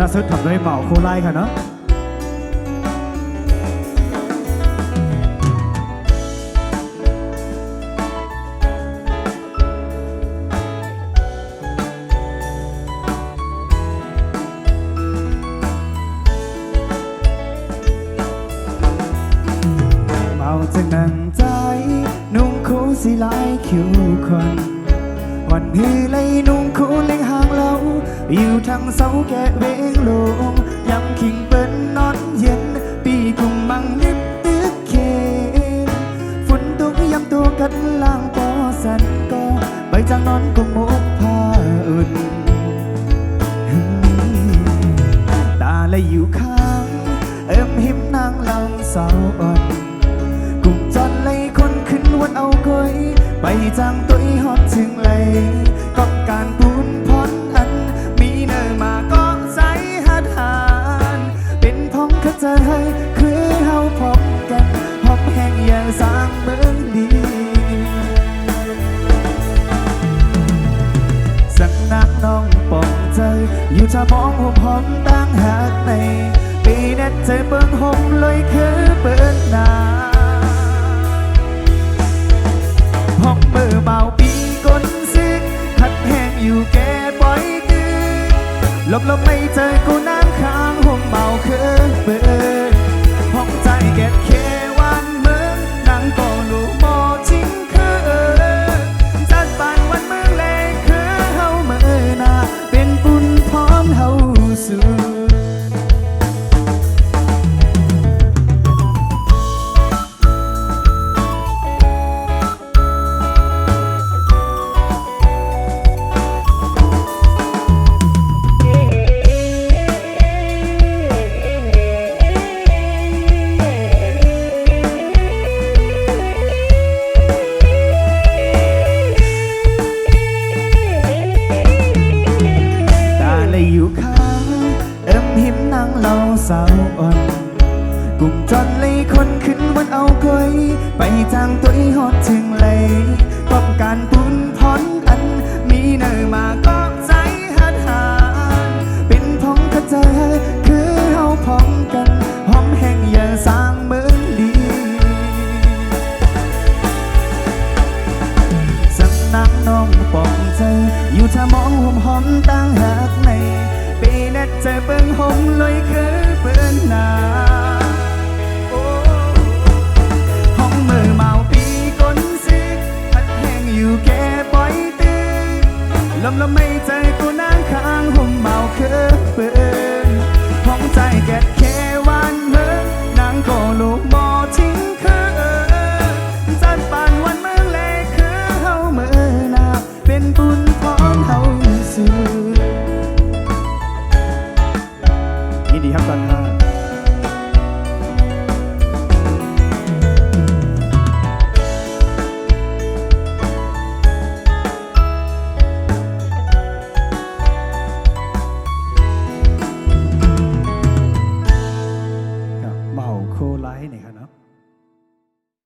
ล่าสุดทำด้วยเหมาโคไลค่ะเนาะเมาจากนั่งใจ นุ่งคู่สิหลายคิวคน วันนี้เลยนุ่งคู่เล็งห่ง อยู่ทางเสาแกะเวงลงยำคิงเปิ้นนอนเย็น ปีกุมมังนิบตึกเคนฝนตกยำตัวกันล่างปอสันก็ไปจากนอนกุมกผ้าอุ่นตาเลยอยู่ข้าง เอิมหิมนางลำสาอ่อนกุมจอนเลยคนขึ้นวันเอาก้อยไปจางตัวอีฮอดถึงเลย นักน้องปองใจ อยู่จะมองหุบหอมตั้งหากใน ปีนั้นใจเบิ่งห่มลอยคือเปิดหนาพอมมือเบาปีก้นซึกขัดแห้งอยู่แก่ปล่อยตือลบลบไม่เจอกูนะ และอยู่ข้างเอิมหิมนางเล่าสาวอ่อนกลุ่มจนเลยคนขึ้นวันเอาก้อยไปจางตัวอีฮอดถึงเลยต้องการปุนพ อยู่ถ้ามองห่มหอมตั้งหักในปีนัดเจอเบิ่งห่มลอยคือเปิ้นหนาโอ้ห้องมือเมาปีก้นซิกพัดแห้งอยู่แก่ปล่อยตื้อลมลมไม่เจอีดีครับตอนห้าเบาโคไลท์นี่ครับเนาะ